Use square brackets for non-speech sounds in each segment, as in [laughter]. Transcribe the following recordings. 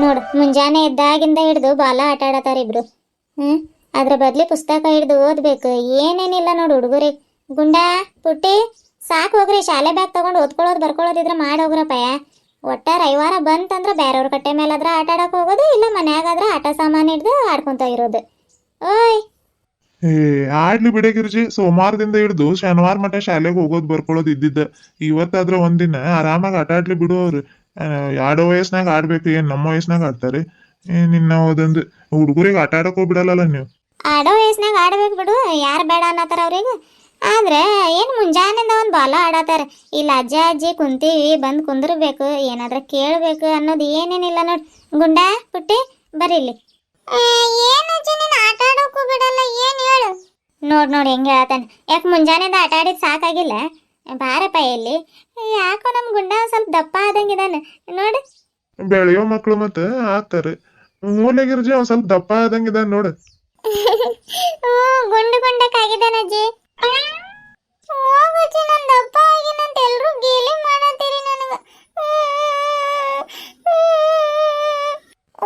ನೋಡು, ಮುಂಜಾನೆ ಎದ್ದಾಗಿಂದ ಹಿಡ್ದು ಬಾಲ ಆಟ ಆಡತಾರ ಇಬ್ರು. ಹ್ಮ್? ಅದ್ರ ಬದ್ಲಿ ಪುಸ್ತಕ ಹಿಡ್ದು ಓದ್ಬೇಕು. ಏನೇನಿಲ್ಲ ನೋಡು ಹುಡುಗರಿ. ಗುಂಡಾ, ಪುಟ್ಟಿ, ಸಾಕು ಹೋಗ್ರಿ. ಶಾಲೆ ಬ್ಯಾಗ್ ತಗೊಂಡು ಓದ್ಕೊಳ್ಳೋದು, ಬರ್ಕೊಳ್ಳೋದಿದ್ರ ಮಾಡಿ ಹೋಗ್ರಪ್ಪಯ್ಯ. ಒಟ್ಟ ರವಿವಾರ ಬಂತಂದ್ರ ಬೇರೆಯವ್ರ ಕಟ್ಟೆ ಮೇಲಾದ್ರೆ ಆಟ ಆಡಕ್ ಹೋಗೋದು, ಇಲ್ಲ ಮನ್ಯಾಗಾದ್ರ ಆಟ ಸಾಮಾನು ಹಿಡ್ದು ಆಡ್ಕೊಂತ ಇರೋದು. ಓಯ್! ಏ, ಆಡ್ಲಿ ಬಿಡೆ ಸೋಮವಾರದಿಂದ ಹಿಡ್ದು ಶನಿವಾರ ಮಟ್ಟ ಶಾಲೆಗೆ ಹೋಗೋದು, ಬರ್ಕೊಳ್ಳೋದು ಇದ್ದಿದ್ದ. ಇವತ್ತಾದ್ರ ಒಂದಿನ ಆರಾಮಾಗಿ ಆಟ ಆಡ್ಲಿ ಅವ್ರು. ಆಡೋ ವಯಸ್ಸಿನಾಗ ಆಡ್ಬೇಕು ಏನ್ ನಮ್ಮ ವಯಸ್ಸಿನಾಗ ಆಡ್ತಾರೆ? ನಿನ್ನ ಅದೊಂದು ಹುಡುಗರಿಗೆ ಆಟ ಆಡಕ್ ಹೋಗ್ಬಿಡಲ್ಲ ನೀವು? ಆಡೋ ವಯಸ್ಸಿನಾಗ ಆಡ್ಬೇಕು ಬಿಡು ಯಾರು ಬೇಡ ಅನ್ನತ್ತಾರ ಅವ್ರಿಗೆ. ಆದ್ರೆ ಏನು ಮುಂಜಾನೆಯಿಂದ ಒಂದು ಬಾಲ ಆಡತ್ತಾರ? ಇಲ್ಲ ಅಜ್ಜ ಅಜ್ಜಿ ಕುಂತೀವಿ ಬಂದು ಕುಂದಿರ್ಬೇಕು ಏನಾದ್ರ ಕೇಳ್ಬೇಕು ಅನ್ನೋದು ಏನೇನಿಲ್ಲ ನೋಡಿ. ಗುಂಡಾ ಪುಟ್ಟಿ ಬರೀಲಿ ಇಲ್ಲಿ. ಏನು ಅಜ್ಜಿ ನೀನು ಆಟ ಆಡೋಕ್ಕೂ ಬಿಡಲ್ಲ ಏನು ಹೇಳು? ನೋಡ್ ನೋಡಿ ಹೆಂಗೆ ಹೇಳ್ತಾನೆ. ಯಾಕೆ ಮುಂಜಾನೆಯಿಂದ ಆಟ ಆಡಿದ್ ಸಾಕಾಗಿಲ್ಲ? ಬಾರಪ್ಪ ಇಲ್ಲಿ. ಯಾಕೋ ನಮ್ಮ ಗುಂಡ ಸ್ವಲ್ಪ ದಪ್ಪ ಆದಂಗಿದಾನೆ. ನೋಡಿ. ಬೆಳೆಯೋ ಮಕ್ಕಳು ಮತ್ತೆ ಆಗ್ತಾರೆ. ಮೂಲೆಗಿರ್ಜಿ ಅವ್ ಸ್ವಲ್ಪ ದಪ್ಪ ಆದಂಗಿದಾನೆ ನೋಡು. [laughs] ಓ ಗುಂಡು ಗುಂಡಕ್ಕಾಗಿದ್ದಾನೆ ಅಜ್ಜಿ. ಹೋಗಜ್ಜಿ ನಾನು ದಪ್ಪ ಆಗಿನಂತ ಎಲ್ಲರೂ ಗೇಲಿ ಮಾಡತ್ತೀರಿ ನನಗೆ.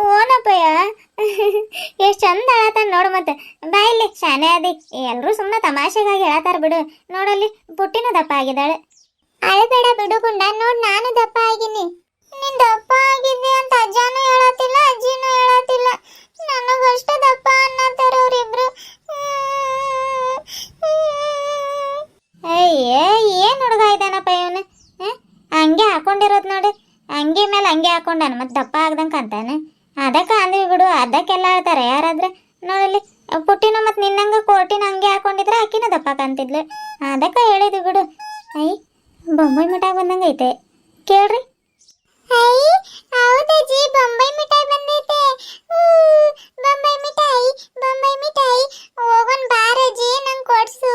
ಓನಪ್ಪಯ್ಯ ಎಷ್ಟು ಚಂದ ಹೇಳತ್ತಾನ ನೋಡು ಮತ್ತೆ. ಬಾ ಇಲ್ಲಿ ಶಾನೆ ಅದಿ ಎಲ್ಲರೂ ಸುಮ್ಮನೆ ತಮಾಷೆಗಾಗಿ ಹೇಳತ್ತಾರ ಬಿಡು. ನೋಡಲ್ಲಿ ಪುಟ್ಟಿನ ದಪ್ಪ ಆಗಿದ್ದಾಳೆ. ಅಳಬೇಡ ಬಿಡು ಗುಂಡ ನೋಡ್ ನಾನು ದಪ್ಪ ಆಗಿನಿ ನೀನ್ ದಪ್ಪ ಆಗಿದ್ದೆ ಅಂತ ಅಜ್ಜಾನು ಹೇಳತ್ತಿಲ್ಲ, ಅಜ್ಜಿನೂ ಹೇಳತ್ತಿಲ್ಲ. ನನಗಷ್ಟು ದಪ್ಪ ಅನ್ನತ್ತಾರ ಅವ್ರಿಬ್ರು ಅಯ್ಯೇ, ಏನ್ ಹುಡುಗ ಇದ್ದಾನಪ್ಪ ಇವನು? ಹಂಗೆ ಹಾಕೊಂಡಿರೋದು ನೋಡು. ಹಂಗೆ ಮೇಲೆ ಹಂಗೆ ಹಾಕೊಂಡಾನ, ಮತ್ತೆ ದಪ್ಪ ಆಗ್ದಂಗೆ ಅಂತಾನೆ ಅದಕ್ಕೆ ಅಂದ್ವಿ ಬಿಡು, ಅದಕ್ಕೆಲ್ಲ ಹೇಳ್ತಾರೆ. ಯಾರಾದ್ರೆ ನೋಡಲ್ಲಿ ಪುಟ್ಟಿನ ಮತ್ತೆ ನಿನ್ನಂಗೆ ಕೋಟಿನ ಹಂಗೆ ಹಾಕೊಂಡಿದ್ರೆ ಆಕಿನ ದಪ್ಪ ಕಾಣ್ತಿದ್ಲು. ಅದಕ್ಕೆ ಹೇಳಿದ್ವಿ ಬಿಡು. ಐ ಬೊಂಬೈ ಮಿಠಾಯಿ ಬಂದಂಗೈತೆ ಐತೆ. ಕೇಳ್ರಿ. ಹೌದಜ್ಜಿ ಬೊಂಬೈ ಮಿಠಾಯಿ ಬಂದೈತೆ. ಬೊಂಬೈ ಮಿಠಾಯಿ ಬೊಂಬೈ ಮಿಠಾಯಿ. ಹೋಗೋಣ ಬಾರಜ್ಜಿ ನಂಗೆ ಕೊಡ್ಸು.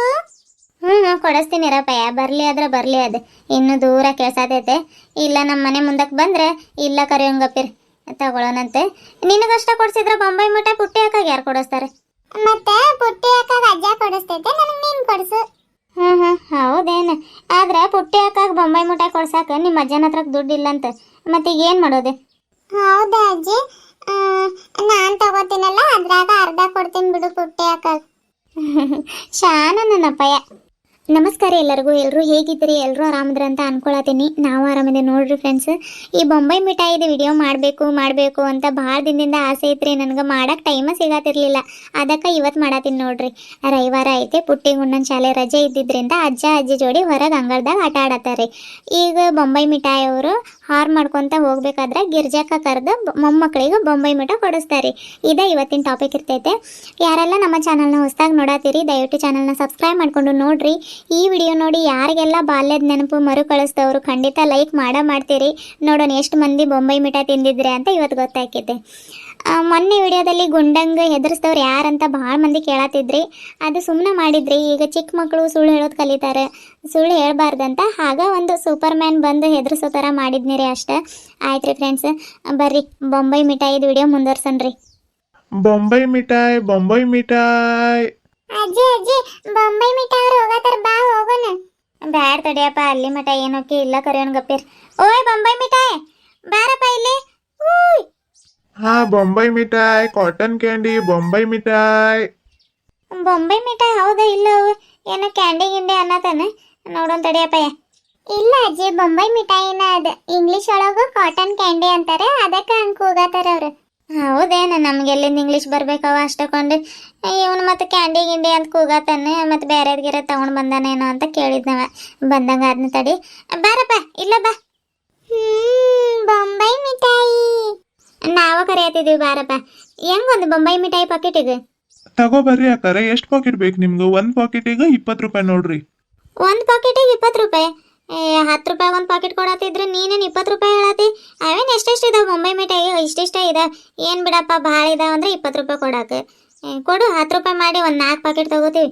ಹ್ಞೂ ಹ್ಞೂ ಕೊಡಿಸ್ತೀನಿ ರಪ್ಪಯ್ಯ ಬರಲಿ ಆದ್ರೆ ಬರಲಿ ಅದು. ಇನ್ನು ದೂರ ಕೇಳ್ಸಾತೈತೆ ಇಲ್ಲ ನಮ್ಮ ಮನೆ ಮುಂದಕ್ಕೆ ಬಂದ್ರೆ ಇಲ್ಲ ಕರಿಯಂಗಪ್ಪಿರ್. ತಗೊಳ್ಳೋಣಂತೆ ನಿನಗಷ್ಟ ಕೊಡ್ಸಿದ್ರ ಬೊಂಬೈ ಮಿಠಾಯಿ ಪುಟ್ಟಿ ಹಾಕಾಗ ಯಾರು ಕೊಡಿಸ್ತಾರೆ? ಮತ್ತೆ ಪುಟ್ಟಿ ಹಾಕಾಗ ಅಜ್ಜ ಕೊಡಿಸ್ತೈತೆ ನನಗೆ ನೀನು ಕೊಡಿಸು. ಹ್ಞೂ ಹೌದೇನು. ಆದ್ರೆ ಪುಟ್ಟಿ ಹಾಕಾಗ ಬೊಂಬೈ ಮಿಠಾಯಿ ಕೊಡ್ಸಾಕ ನಿಮ್ಮ ಅಜ್ಜನ ಹತ್ರ ದುಡ್ಡು ಇಲ್ಲಂತ. ಮತ್ತೆ ಈಗ ಏನು ಮಾಡೋದು? ಹೌದಾ ಅಜ್ಜಿ? ನಾನು ತಗೋತೀನಲ್ಲ ಅದ್ರಾಗ ಅರ್ಧ ಕೊಡ್ತೀನಿ ಬಿಡು ಪುಟ್ಟಿ ಹಾಕಾಗ [laughs] ಶಾನ ನನ್ನಪ್ಪಯ್ಯ. ನಮಸ್ಕಾರ ಎಲ್ಲರಿಗೂ. ಎಲ್ಲರೂ ಹೇಗಿದ್ದೀರಿ? ಎಲ್ಲರೂ ಆರಾಮದ್ರ ಅಂತ ಅನ್ಕೊಳತೀನಿ. ನಾವು ಆರಾಮಿದೆ ನೋಡ್ರಿ ಫ್ರೆಂಡ್ಸ್ ಈ ಬೊಂಬೈ ಮಿಠಾಯಿದು ವಿಡಿಯೋ ಮಾಡಬೇಕು ಮಾಡಬೇಕು ಅಂತ ಭಾಳ ದಿನದಿಂದ ಆಸೆ ಐತ್ರಿ ನನಗೆ ಮಾಡಕ್ಕೆ ಟೈಮ ಸಿಗತ್ತಿರ್ಲಿಲ್ಲ ಅದಕ್ಕೆ ಇವತ್ತು ಮಾಡತ್ತೀನಿ ನೋಡ್ರಿ. ರವಿವಾರ ಐತೆ, ಪುಟ್ಟಿ ಗುಂಡನ ಶಾಲೆ ರಜೆ ಇದ್ದಿದ್ದರಿಂದ ಅಜ್ಜ ಅಜ್ಜಿ ಜೋಡಿ ಹೊರಗೆ ಅಂಗಳದಾಗ ಆಟ ಆಡತ್ತಾರೆ. ಈಗ ಬೊಂಬೈ ಮಿಠಾಯಿ ಅವರು ಹಾರ್ ಮಾಡ್ಕೊತ ಹೋಗ್ಬೇಕಾದ್ರೆ ಗಿರ್ಜಾಕ ಕರೆದು ಮೊಮ್ಮಕ್ಕಳಿಗೂ ಬೊಂಬೈ ಮಠ ಕೊಡಿಸ್ತಾರೆ. ಇದೇ ಇವತ್ತಿನ ಟಾಪಿಕ್ ಇರ್ತೈತೆ. ಯಾರೆಲ್ಲ ನಮ್ಮ ಚಾನಲ್ನ ಹೊಸದಾಗಿ ನೋಡತ್ತೀರಿ ದಯವಿಟ್ಟು ಚಾನಲ್ನ ಸಬ್ಸ್ಕ್ರೈಬ್ ಮಾಡ್ಕೊಂಡು ನೋಡ್ರಿ. ಈ ವಿಡಿಯೋ ನೋಡಿ ಯಾರಿಗೆಲ್ಲ ಬಾಲ್ಯದ ನೆನಪು ಮರು ಕಳಿಸ್ದವರು ಖಂಡಿತ ಲೈಕ್ ಮಾಡ ಮಾಡ್ತೀರಿ. ನೋಡೋಣ ಎಷ್ಟು ಮಂದಿ ಬೊಂಬೈ ಮಿಠಾಯಿ ತಿಂದಿದ್ರೆ ಅಂತ ಇವತ್ತು ಗೊತ್ತಾಕೈತೆ ಆ, ಮೊನ್ನೆ ವಿಡಿಯೋದಲ್ಲಿ ಗುಂಡಂಗ ಹೆದರ್ಸ್ದವ್ರು ಯಾರಂತ ಭಾಳ ಮಂದಿ ಕೇಳತ್ತಿದ್ರಿ ಅದು ಸುಮ್ಮನೆ ಮಾಡಿದ್ರಿ. ಈಗ ಚಿಕ್ಕ ಮಕ್ಕಳು ಸುಳ್ಳು ಹೇಳೋದು ಕಲಿತಾರೆ. ಸುಳ್ಳು ಹೇಳ್ಬಾರ್ದಂತ. ಆಗ ಒಂದು ಸೂಪರ್ ಮ್ಯಾನ್ ಬಂದು ಹೆದರ್ಸೋ ಥರ ಮಾಡಿದ್ನಿ ರೀ ಅಷ್ಟೇ. ಆಯ್ತು ರೀ ಫ್ರೆಂಡ್ಸ್ ಬರ್ರಿ. ಬೊಂಬೈ ಮಿಠಾಯಿದು ವಿಡಿಯೋ ಮುಂದುವರ್ಸನ್ರಿ ಬೊಂಬೈ ಮಿಠಾಯಿ ಬೊಂಬೈ ಮಿಠಾಯಿ. ಅಜ್ಜಿ ಅಜ್ಜಿ ಬೊಂಬೈ ಮಿಠಾಯಿ ಅವ್ರು ಹೋಗತ್ತಾರ ಬಾ ಹೋಗೋಣ. ಬ್ಯಾಡ್ ತಡಿಯಪ್ಪ ಅಲ್ಲಿ ಮಠ ಏನೋಕೆ ಇಲ್ಲ ಕರೆಯೋನ್ ಗಪ್ಪಿರ್. ಓಯ್ ಬೊಂಬೈ ಮಿಠಾಯಿ ಬಾರಪ್ಪ ಇಲ್ಲಿ. ಊಯ್ ಹಾ, ಬೊಂಬೈ ಮಿಠಾಯಿ ಕಾಟನ್ ಕ್ಯಾಂಡಿ ಬೊಂಬೈ ಮಿಠಾಯ್. ಬೊಂಬೈ ಮಿಠಾಯಿ ಹೌದಾ? ಇಲ್ಲ ಅವು ಏನೋ ಕ್ಯಾಂಡಿ ಗಿಂಡಿ ಅನ್ನತಾನೆ? ನೋಡೋಣ ತಡಿಯಪ್ಪಯ್ಯ ಇಲ್ಲ ಅಜ್ಜಿ, ಬೊಂಬೈ ಮಿಠಾಯಿನ ಅದ ಇಂಗ್ಲಿಷ್ ಒಳಗು ಕಾಟನ್ ಕ್ಯಾಂಡಿ ಅಂತಾರೆ, ಅದಕ್ಕೆ ಹಂಗೆ ಕೂಗತ್ತಾರ ಅವರು. ಹೌದೇನು ನಮ್ಗೆಲ್ಲಿಂದ ಇಂಗ್ಲಿಷ್ ಬರ್ಬೇಕವ ಅಷ್ಟಕೊಂಡು ಇವನು ಮತ್ತೆ ಕ್ಯಾಂಡಿ ಗಿಂಡಿ ಅಂತ ಕೂಗಾತಾನೆ, ಮತ್ತೆ ಬೇರೆ ಗಿರ ತಗೊಂಡ್ ಬಂದಾನೇನೋ ಅಂತ ಕೇಳಿದ್ನವ. ಬಂದಂಗ ಅದನ್ನ ತಡಿ. ಬಾರಪ್ಪ, ಇಲ್ಲ ಬಾ. ಹ್ಮ್, ಬೊಂಬೈ ಮಿಠಾಯಿ. ನಾವ ಕರೆಯತ್ತಿದೀವಿ ಬಾರಪ್ಪ. ಹೆಂಗ್ ಒಂದು ಬೊಂಬೈ ಮಿಠಾಯಿ ಪಾಕೆಟಿಗೆ? ತಗೋ ಬರ್ರಿ ಅಕ್ಕಾರ ಎಷ್ಟು ಪಾಕೆಟ್ ಬೇಕು ನಿಮ್ಗೆ? ಒಂದು ಪಾಕೆಟಿಗೆ ಇಪ್ಪತ್ತು ರೂಪಾಯಿ ನೋಡ್ರಿ. ಒಂದು ಪಾಕೆಟಿಗೆ ಇಪ್ಪತ್ತು ರೂಪಾಯಿ? ಹತ್ತು ರೂಪಾಯಿ ಒಂದು ಪಾಕೆಟ್ ಕೊಡತ್ತಿದ್ರೆ ನೀನೇನು ಇಪ್ಪತ್ತು ರೂಪಾಯಿ ಹೇಳತ್ತಿ? ಅವೇನು ಎಷ್ಟೆಷ್ಟು ಇದಾವೆ ಬೊಂಬೈ ಮಿಠಾಯಿ? ಇಷ್ಟಿಷ್ಟ ಇದೆ ಏನು ಬಿಡಪ್ಪ ಭಾಳ ಇದಾವೆ ಅಂದ್ರೆ ಇಪ್ಪತ್ತು ರೂಪಾಯಿ ಕೊಡಕ್ಕೆ ಕೊಡು ಹತ್ತು ರೂಪಾಯಿ ಮಾಡಿ ಒಂದು ನಾಲ್ಕು ಪಾಕೆಟ್ ತಗೋತೀವಿ.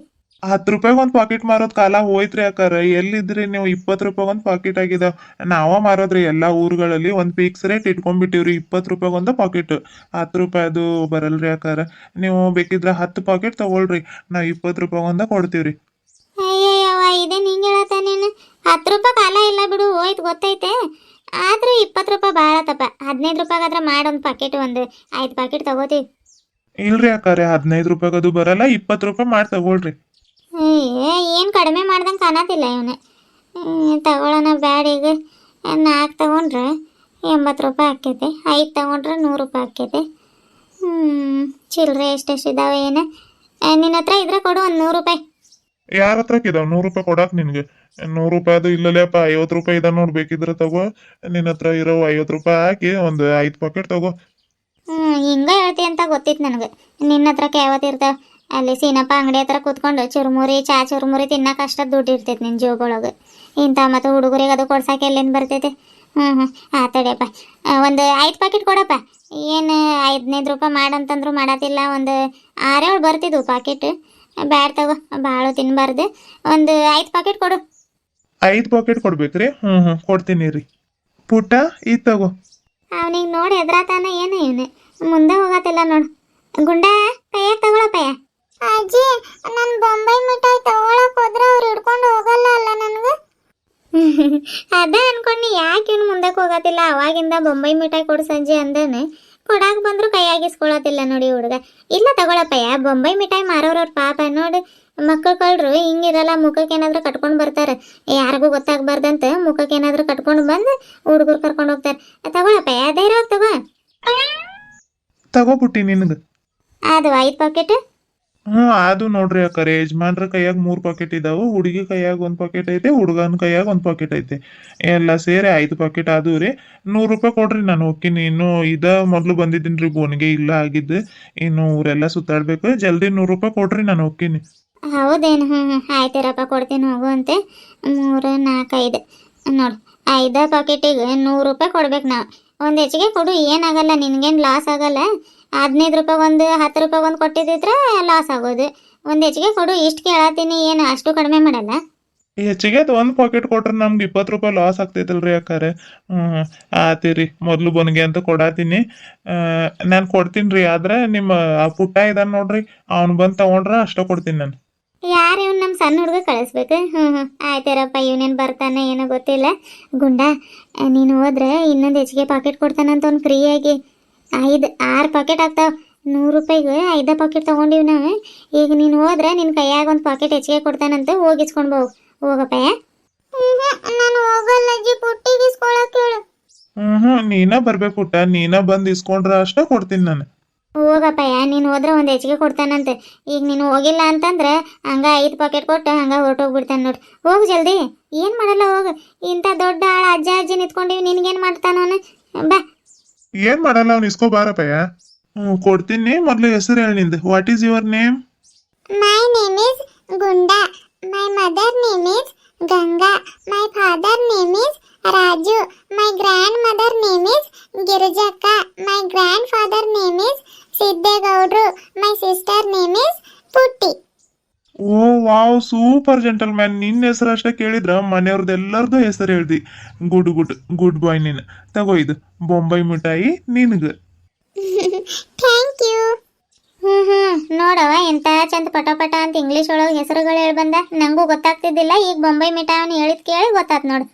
ಹತ್ತು ರೂಪಾಯಿಗೆ ಒಂದು ಪಾಕೆಟ್ ಮಾರೋದ್ ಕಾಲ ಹೋಯ್ತ್ರಿ ಅಕ್ಕಾರ. ಎಲ್ಲಿದ್ರಿ ನೀವು? ಇಪ್ಪತ್ತು ರೂಪಾಯಿಗೆ ಒಂದು ಪಾಕೆಟ್ ಆಗಿದೆ. ನಾವ ಮಾರೋದ್ರಿ ಎಲ್ಲಾ ಊರುಗಳಲ್ಲಿ ಒಂದು ಫಿಕ್ಸ್ ರೇಟ್ ಇಟ್ಕೊಂಡ್ಬಿಟ್ಟಿವ್ರಿ. ಇಪ್ಪತ್ತು ರೂಪಾಯಿಗೆ ಒಂದು ಪಾಕೆಟ್ ಹತ್ತು ರೂಪಾಯಿ ಅದು ಬರಲ್ರಿ ಅಕ್ಕಾರ. ನೀವು ಬೇಕಿದ್ರೆ ಹತ್ತು ಪಾಕೆಟ್ ತಗೊಳ್ರಿ. ನಾವು ಇಪ್ಪತ್ತು ರೂಪಾಯಿ ಒಂದ ಕೊಡ್ತೀವ್ರಿ. ಅಯ್ಯಯ್ಯವ್ವ ಹೇಳತ್ತ ನೀನು ಹತ್ತು ರೂಪಾಯಿ ಕಾಲ ಇಲ್ಲ ಬಿಡು ಹೋಯ್ತು ಗೊತ್ತೈತೆ. ಆದ್ರೆ ಇಪ್ಪತ್ತು ರೂಪಾಯಿ ಭಾಳ ತಪ್ಪ ಹದಿನೈದು ರೂಪಾಯಿಗಾದ್ರೆ ಮಾಡೊಂದು ಪಾಕೆಟ್ ಒಂದು ಐದು ಪಾಕೆಟ್ ತಗೋತೀವಿ ಇಲ್ರಿ ಅಕ್ಕಾರೆ ಹದಿನೈದು ರೂಪಾಯಿಗದು ಬರಲ್ಲ. ಇಪ್ಪತ್ತು ರೂಪಾಯಿ ಮಾಡಿ ತಗೊಳ್ರಿ. ಏನು ಕಡಿಮೆ ಮಾಡ್ದಂಗೆ ಕಾಣತಿಲ್ಲ ಇವನೇ. ತಗೊಳ್ಳೋಣ ಬ್ಯಾಡಿಗೆ ಈಗ. ನಾಲ್ಕು ತಗೊಂಡ್ರೆ ಎಂಬತ್ತು ರೂಪಾಯಿ ಆಕ್ಕೈತೆ ಐದು ತಗೊಂಡ್ರೆ ನೂರು ರೂಪಾಯಿ ಆಕ್ಕೈತೆ. ಹ್ಞೂ ಚಿಲ್ಲರೆ ಎಷ್ಟೆಷ್ಟು ಇದಾವೆ ಏನು? ನಿನ್ನ ಹತ್ರ ಇದ್ರೆ ಕೊಡು ಒಂದು ನೂರು ರೂಪಾಯಿ. ಯಾರ ಹತ್ರ ಇದಾವ ನೂರು ರೂಪಾಯಿ ಕೊಡಾಕ್ ನಿನ್ಗೆ. ನೂರು ರೂಪಾಯಿ ಅದು ಇಲ್ಲಲ್ಲಪ್ಪ ಐವತ್ತು ರೂಪಾಯಿ ಇದ ನೋಡ್ ಬೇಕಿದ್ರೆ ತಗೋ. ನಿನ್ನ ಹತ್ರ ಇರೋ ಐವತ್ತು ರೂಪಾಯಿ ಹಾಕಿ ಒಂದು ಐದು ಪಾಕೆಟ್ ತಗೋ. ಹ್ಞೂ ಹಿಂಗೆ ಹೇಳ್ತಿ ಅಂತ ಗೊತ್ತಿತ್ತು ನನಗೆ. ನಿನ್ನ ಹತ್ರಕ್ಕೆ ಯಾವತ್ತಿರ್ತಾವೆ ಅಲ್ಲಿ ಸೀನಪ್ಪ ಅಂಗಡಿ ಹತ್ರ ಕೂತ್ಕೊಂಡು ಚುರುಮುರಿ ಚಾ ಚುರುಮುರಿ ತಿನ್ನಕ್ಕೆ ಅಷ್ಟು ದುಡ್ಡು ಇರ್ತೈತೆ ನಿನ್ನ ಜೋಗೊಳಗೆ. ಇಂಥ ಮತ್ತು ಹುಡುಗರಿಗೆ ಅದು ಕೊಡ್ಸೋಕೆ ಎಲ್ಲಿಂದ ಬರ್ತೈತೆ? ಹ್ಞೂ ಹ್ಞೂ ಆ ತಡಿಯಪ್ಪ. ಒಂದು ಐದು ಪ್ಯಾಕೆಟ್ ಕೊಡಪ್ಪ. ಏನು ಐದನೈದು ರೂಪಾಯಿ ಮಾಡಂತಂದ್ರು ಮಾಡತ್ತಿಲ್ಲ ಒಂದು ಆರೇಳು ಬರ್ತಿದ್ವು ಪಾಕೆಟ್ ಬ್ಯಾಡ್ ತಗೋ ಭಾಳ ತಿನ್ನಬಾರ್ದು ಒಂದು ಐದು ಪಾಕೆಟ್ ಕೊಡು. ಐದು ಪಾಕೆಟ್ ಕೊಡ್ಬೇಕ್ರಿ? ಹ್ಞೂ ಹ್ಞೂ ಕೊಡ್ತೀನಿ ರೀ. ಪುಟ್ಟ ಈ ತಗೋ. ಅವನಿಗೆ ನೋಡಿ ಎದ್ರಾತಾನ ಏನು ಇವನು ಮುಂದೆ ಹೋಗತ್ತಿಲ್ಲ ನೋಡು. ಗುಂಡ ಕೈಯಾಗ ತಗೊಳಪ್ಪಯ್ಯ ಅಜ್ಜಿ ನನ್ನ ಬೊಂಬೈ ಮಿಠಾಯಿ ತಗೊಳಕ್ ಹೋದ್ರೆ ಅವ್ರು ಹಿಡ್ಕೊಂಡು ಹೋಗಲ್ಲ ಅಲ್ಲ ನನಗೆ? [laughs] ಅದ ಅನ್ಕೊಂಡು ಯಾಕೆ ಇವ್ನು ಮುಂದಕ್ಕೆ ಹೋಗತ್ತಿಲ್ಲ? ಅವಾಗಿಂದ ಬೊಂಬೈ ಮಿಠಾಯಿ ಕೊಡು ಸಂಜೆ ಅಂದನು. ಕೊಡಾಕ್ ಬಂದ್ರು ಕೈಯಾಗಿಸ್ಕೊಳತಿಲ್ಲ ನೋಡಿ ಹುಡುಗ. ಇಲ್ಲ ತಗೊಳಪ್ಪಯ್ಯ ಬೊಂಬೈ ಮಿಠಾಯಿ ಮಾರೋರವ್ರ ಪಾಪ ನೋಡಿ. ಮಕ್ಕಳು ಕಳ್ರು ಹಿಂಗಿರಲ್ಲ ಮುಖಕ್ಕೆ ಏನಾದ್ರು ಕಟ್ಕೊಂಡು ಬರ್ತಾರೆ. ಯಾರಿಗೂ ಗೊತ್ತಾಗ್ಬಾರ್ದಂತ ಮುಖಕ್ಕೆ ಏನಾದ್ರು ಕಟ್ಕೊಂಡು ಬಂದು ಹುಡುಗರು ಕರ್ಕೊಂಡು ಹೋಗ್ತಾರೆ. ತಗೊಳಪ್ಪಯ್ಯ ಧೈರ್ಯವಾಗಿ ತಗೋ. ತಗೋ ಪುಟ್ಟಿ ನಿನಗೆ. ಅದು ಐದು ಪಾಕೆಟ್. ಹ್ಞೂ, ಅದು ನೋಡ್ರಿ ಅಕ್ಕಾರ ಯಜಮಾನ್ರ ಕೈಯಾಗ ಮೂರ್ ಪಾಕೆಟ್ ಇದಾವು, ಹುಡುಗಿ ಕೈಯಾಗ ಒಂದ್ ಪಾಕೆಟ್ ಐತೆ, ಹುಡುಗನ ಕೈಯಾಗ ಒಂದ್ ಪಾಕೆಟ್ ಐತೆ. ಎಲ್ಲ ಸೇರಿ ಐದು ಪಾಕೆಟ್ ಅದು ರೀ. ನೂರು ರೂಪಾಯಿ ಕೊಡ್ರಿ ನಾನು ಹೋಗ್ತೀನಿ ಇನ್ನು ಇದ ಮೊದ್ಲು ಬಂದಿದ್ದೀನಿ ಬೋನ್ಗೆ ಇಲ್ಲ ಆಗಿದ್ದು. ಇನ್ನು ಊರೆಲ್ಲ ಸುತ್ತಾಡ್ಬೇಕು. ಜಲ್ದಿ ನೂರು ರೂಪಾಯಿ ಕೊಡ್ರಿ ನಾನು ಹೋಗ್ತೀನಿ ಹೌದೇನು? ಹ್ಞೂ ಹ್ಞೂ ಆಯ್ತಿರಪ್ಪ ಕೊಡ್ತೀನಿ ಹೋಗು ಅಂತೆ. ಮೂರು, ನಾಲ್ಕು, ಐದು. ನೋಡಿ, ಐದು ಪಾಕೆಟಿಗೆ ನೂರು ರೂಪಾಯಿ ಕೊಡ್ಬೇಕು ನಾವು. ಒಂದ್ ಹೆಚ್ಚಿಗೆ ಕೊಡು, ಏನಾಗಲ್ಲ, ನಿನ್ಗೇನ್ ಲಾಸ್ ಆಗಲ್ಲ. ಹದಿನೈದು ರೂಪಾಯಿ ಒಂದು ಹತ್ತು ರೂಪಾಯಿ ಒಂದು ಕೊಟ್ಟಿದ್ದಿದ್ರೆ ಲಾಸ್ ಆಗೋದು. ಒಂದು ಹೆಚ್ಚಿಗೆ ಕೊಡು ಇಷ್ಟು ಕೇಳತ್ತೀನಿ ಏನು ಅಷ್ಟು ಕಡಿಮೆ ಮಾಡಲ್ಲ. ಹೆಚ್ಚಿಗೆ ಅದು ಒಂದು ಪಾಕೆಟ್ ಕೊಟ್ರೆ ನಮ್ಗೆ ಇಪ್ಪತ್ತು ರೂಪಾಯಿ ಲಾಸ್ ಆಗ್ತೈತಲ್ರಿ ಅಕ್ಕಾರೆ. ಹ್ಞೂ ಆತೀರಿ ಮೊದಲು ಬನ್ಗೆ ಅಂತ ಕೊಡಾತೀನಿ. ನಾನು ಕೊಡ್ತೀನಿ ರೀ ಆದ್ರೆ ನಿಮ್ಮ ಆ ಪುಟ್ಟ ಇದಾನ ನೋಡ್ರಿ ಅವ್ನು ಬಂದು ತಗೊಂಡ್ರೆ ಅಷ್ಟೇ ಕೊಡ್ತೀನಿ ನಾನು. ಯಾರು ಇವ್ನು ನಮ್ಮ ಸಣ್ಣ ಹುಡುಗ ಕಳಿಸ್ಬೇಕು? ಹ್ಞೂ ಹ್ಞೂ ಆಯ್ತಾರಪ್ಪ ಇವನೇನು ಬರ್ತಾನೆ ಏನೋ ಗೊತ್ತಿಲ್ಲ. ಗುಂಡ ನೀನು ಹೋದ್ರೆ ಇನ್ನೊಂದು ಹೆಚ್ಚಿಗೆ ಪಾಕೆಟ್ ಕೊಡ್ತಾನಂತ ಅವ್ನು ಫ್ರೀಯಾಗಿ ಐದು ಆರು ಪಾಕೆಟ್ ಆಗ್ತಾವ. ನೂರು ರೂಪಾಯಿಗೆ ಐದ ಪಾಕೆಟ್ ತೊಗೊಂಡಿವಿ ನಾವು. ಈಗ ನೀನು ಹೋದ್ರೆ ನಿನ್ನ ಕೈಯಾಗ ಒಂದು ಪಾಕೆಟ್ ಹೆಚ್ಚಿಗೆ ಕೊಡ್ತಾನಂತ ಹೋಗಿಸ್ಕೊಂಡು ಹೋಗು ಹೋಗಪ್ಪ ನಾನು ಹೋಗಲ್ಲ ಅಜ್ಜಿ ಪುಟ್ಟಿಗಿಸ್ಕೊಳಕ್ಕೆ ಹೇಳು. ಹ್ಞೂ ನೀನ ಬರ್ಬೇಕು ಪುಟ್ಟ ನೀನ ಬಂದು ಇಸ್ಕೊಂಡ್ರೆ ಅಷ್ಟೇ ಕೊಡ್ತೀನಿ ನಾನು. ಹೋಗಪ್ಪಯ್ಯ ನೀನು ಹೋದ್ರೆ ಒಂದು ಹೆಚ್ಚಿಗೆ ಕೊಡ್ತಾನಂತೆ. ಈಗ ನೀನು ಹೋಗಿಲ್ಲ ಅಂತಂದ್ರೆ ಹಂಗ ಐದು ಪಾಕೆಟ್ ಕೊಟ್ಟು ಹಂಗ ಹೊರಟೋಗ್ಬಿಡ್ತಾನೆ ನೋಡಿ. ಹೋಗು ಜಲ್ದಿ. ಏನು ಮಾಡಲ್ಲ ಹೋಗು. ಇಂಥ ದೊಡ್ಡ ಆಳ ಅಜ್ಜ ಅಜ್ಜಿ ನಿಂತ್ಕೊಂಡಿವಿ ನಿನ್ಗೇನು ಮಾಡ್ತಾನ ಅವನು? ಬಾ. ಏನ್ ಮಾಡಲ್ಲ ಅವ್ನು ಇಸ್ಕೋ ಬಾರಪ್ಪಯ್ಯ ಹ್ಞೂ ಕೊಡ್ತೀನಿ ಮೊದಲು ಹೆಸರು ಹೇಳಿ ನಿಂದು what is your name my name is Gunda my mother name is Ganga my father name is Raju my grand mother name is ಗಿರಿಜಕ್ಕ my grand father name is ಸಿದ್ದೇಗೌಡ್ರು my sister name is Putti oh, wow, super gentleman ನಿನ್ನ ಹೆಸರು ಅಷ್ಟೇ ಕೇಳಿದ್ರ ಮನೆಯವ್ರದ್ದು ಎಲ್ಲರದು ಹೆಸರು ಹೇಳ್ದಿ. Good good good boy ನೀನು. ತಗೋ ಇದು, ಬೊಂಬೈ ಮಿಠಾಯಿ ನಿನಗೆ. Thank you. ಹ್ಞೂ ಹ್ಞೂ ನೋಡವ ಎಂತ ಚಂದ ಪಟ ಪಟ ಅಂತ ಇಂಗ್ಲೀಷ್ ಒಳಗೆ ಹೆಸರುಗಳು ಹೇಳಿ ಬಂದ. ನಂಗೂ ಗೊತ್ತಾಗ್ತಿದ್ದಿಲ್ಲ, ಈಗ ಬೊಂಬೈ ಮಿಠಾಯಿ ಅವನು ಹೇಳಿದ್ ಕೇಳಿ ಗೊತ್ತಾತ್ ನೋಡು.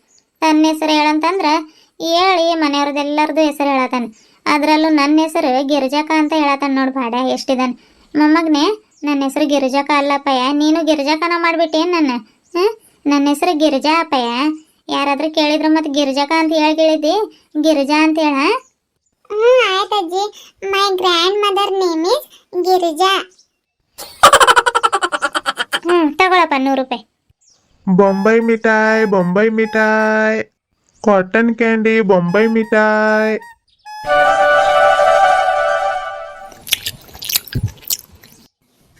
ತನ್ನ ಹೆಸರು ಹೇಳಂತಂದ್ರೆ, ಹೇಳಿ ಮನೆಯವ್ರದ್ದೆಲ್ಲರದು ಹೆಸರು ಹೇಳತಾನೆ. ಅದರಲ್ಲೂ ನನ್ನ ಹೆಸರು ಗಿರಿಜಾಕ ಅಂತ ಹೇಳತಾನ ನೋಡು ಬಾಡ ಎಷ್ಟಿದಾನೆ. ಮೊಮ್ಮಗನೇ ನನ್ನ ಹೆಸರು ಗಿರಿಜಾಕ ಅಲ್ಲಪ್ಪಯ್ಯ. ನೀನು ಗಿರಿಜಾಕನ ಮಾಡಿಬಿಟ್ಟೇನು ನನ್ನ? ಹ್ಞೂ ನನ್ನ ಹೆಸರು ಗಿರಿಜಾ ಅಪ್ಪಯ್ಯ ಯಾರಾದರೂ ಕೇಳಿದ್ರು ಮತ್ತೆ ಗಿರಿಜಾಕ ಅಂತ ಹೇಳಿ ಕೇಳಿದ್ದಿ? ಗಿರಿಜಾ ಅಂತ ಹೇಳ ಹ್ಞೂ ಆಯ್ತು ಅಜ್ಜಿ. My grandmother name is Girija. ಹ್ಞೂ ತಗೊಳಪ್ಪ ನೂರು ರೂಪಾಯಿ. ಬೊಂಬೈ ಮಿಠಾಯಿ ಬೊಂಬೈ ಮಿಠಾಯ್. ಕಾಟನ್ ಕ್ಯಾಂಡಿ ಬೊಂಬೈ ಮಿಠಾಯಿ.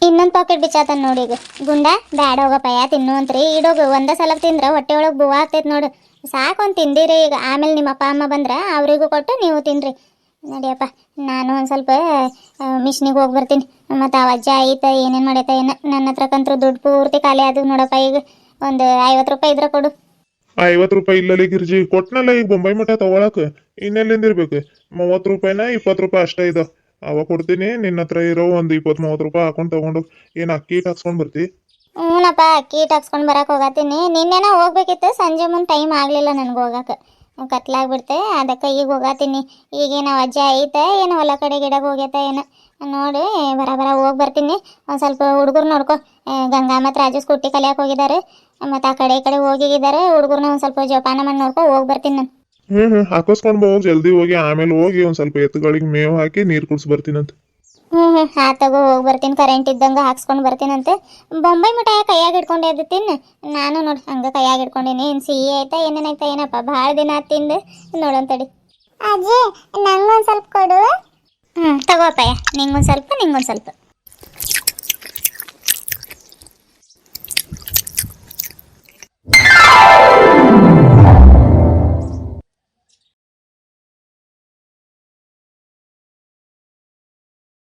ಇನ್ನೊಂದು ಪಾಕೆಟ್ ಬಿಚ್ಚಾತನ ನೋಡಿ ಈಗ. ಗುಂಡ, ಬ್ಯಾಡ ಹೋಗಪ್ಪಯ್ಯ ತಿನ್ನು ಅಂತ್ರಿ ಇಡೋಗು ಒಂದೇ ಸಲ ತಿಂದ್ರೆ ಹೊಟ್ಟೆ ಒಳಗೆ ಬುವ ಆಗ್ತೈತೆ ನೋಡು. ಸಾಕು ಒಂದು ತಿಂದಿರಿ ಈಗ. ಆಮೇಲೆ ನಿಮ್ಮ ಅಪ್ಪ, ಅಮ್ಮ ಬಂದ್ರೆ ಅವರಿಗೂ ಕೊಟ್ಟು ನೀವು ತಿನ್ರಿ. ನಡಿಯಪ್ಪ, ನಾನು ಒಂದು ಸ್ವಲ್ಪ ಮಿಷನಿಗೆ ಹೋಗಿ ಬರ್ತೀನಿ. ಮತ್ತು ಆ ಅಜ್ಜ ಐತ ಏನೇನು ಮಾಡೈತ, ಏನು? ನನ್ನ ಹತ್ರಕ್ಕಂತೂ ದುಡ್ಡು ಪೂರ್ತಿ ಖಾಲಿ ಅದು ನೋಡಪ್ಪ ಈಗ. ಒಂದು ಐವತ್ತು ರೂಪಾಯಿ ಇದ್ರೆ ಕೊಡು. ಐವತ್ತು ರೂಪಾಯಿ ಇಲ್ಲಲ್ಲಿ ಗಿರ್ಜಿ ಕೊಟ್ಟನಲ್ಲ ಈಗ ಬೊಂಬೈ ಮಠ ತಗೊಳಕ್. ಇನ್ನೆಲ್ಲಿಂದಿರ್ಬೇಕು? ಮೂವತ್ತು ರೂಪಾಯಿನ ಇಪ್ಪತ್ತು ರೂಪಾಯಿ ಅಷ್ಟೇ ಇದಾವ. ಅವ ಕೊಡ್ತೀನಿ, ನಿನ್ನ ಹತ್ರ ಇರೋ ಒಂದು ಇಪ್ಪತ್ತು ಮೂವತ್ತು ರೂಪಾಯಿ ಹಾಕೊಂಡು ತಗೊಂಡು, ಏನು ಅಕ್ಕಿ ಹಿಟ್ ಹಾಕ್ಸ್ಕೊಂಡ್ ಬರ್ತಿ? ಹ್ಞೂನಪ್ಪ ಕೀಟ್ ಹಾಕ್ಸ್ಕೊಂಡು ಬರಕ್ಕೆ ಹೋಗತ್ತೀನಿ ನಿನ್ನೆನ ಹೋಗ್ಬೇಕಿತ್ತು, ಸಂಜೆ ಮುಂದೆ ಟೈಮ್ ಆಗಲಿಲ್ಲ ನನಗೆ ಹೋಗಕ್ಕೆ ಕತ್ಲಾಗ್ಬಿಡ್ತೆ, ಅದಕ್ಕೆ ಈಗ ಹೋಗತ್ತೀನಿ ಈಗೇನು ಅಜ್ಜ ಐತೆ, ಏನು ಹೊಲ ಕಡೆ ಗಿಡಕ್ಕೆ ಹೋಗ್ಯತ ಏನು? ನೋಡಿ ಬರ ಬರ ಹೋಗಿ ಬರ್ತೀನಿ. ಒಂದು ಸ್ವಲ್ಪ ಹುಡುಗರು ನೋಡ್ಕೊ. ಗಂಗಾ ಮತ್ತು ರಾಜು ಸ್ಕೂಟಿ ಕಲಿಯಕ್ಕೆ ಹೋಗಿದ್ದಾರೆ ಮತ್ತು ಆ ಕಡೆ ಈ ಕಡೆ ಹೋಗಿದ್ದಾರೆ ಹುಡುಗರ್ನ ಒಂದು ಸ್ವಲ್ಪ ಜೋಪಾನ ಮಾಡಿ ನೋಡ್ಕೊ, ಹೋಗಿ ಬರ್ತೀನಿ ನಾನು. ಹ್ಮ್ ಹ್ಮ್ ಹಾಕಸ್ಕೊಂಡ್ ಬೋ ಜಲ್ದಿ ಹೋಗಿ ಆಮೇಲೆ ಹೋಗಿ ಒಂದ್ ಸ್ವಲ್ಪ ಎತ್ತುಗಳಿಗೆ ಮೇವು ಹಾಕಿ ನೀರ್ ಕುಡ್ಸ್ ಬರ್ತೀನಂತ. ಹ್ಮ್ ಹ್ಮ್ ಹಾ ತಗೋ ಹೋಗಿ ಬರ್ತೀನಿ. ಕರೆಂಟ್ ಇದ್ದಂಗ ಹಾಕ್ಸ್ಕೊಂಡು ಬರ್ತೀನಂತೆ. ಬೊಂಬೈ ಮಠ ಕೈಯಾಗ ಹಿಡ್ಕೊಂಡು ಅದು ತಿನ್? ನಾನು ನೋಡಿ ಹಂಗ ಕೈಯಾಗ ಹಿಡ್ಕೊಂಡಿನಿ. ಏನು ಸಿಹಿ ಆಯ್ತಾ ಏನೇನಾಯ್ತಾ ಏನಪ್ಪ? ಬಹಳ ದಿನ ತಿಂದು. ನೋಡಂತಡಿ ಅಜ್ಜಿ ನಂಗೊಂದು ಸ್ವಲ್ಪ ಕೊಡು. ಹ್ಞೂ ನಿಂಗ್ ನಿಂಗೊಂದು ಸ್ವಲ್ಪ ನಿಂಗೊಂದು ಸ್ವಲ್ಪ.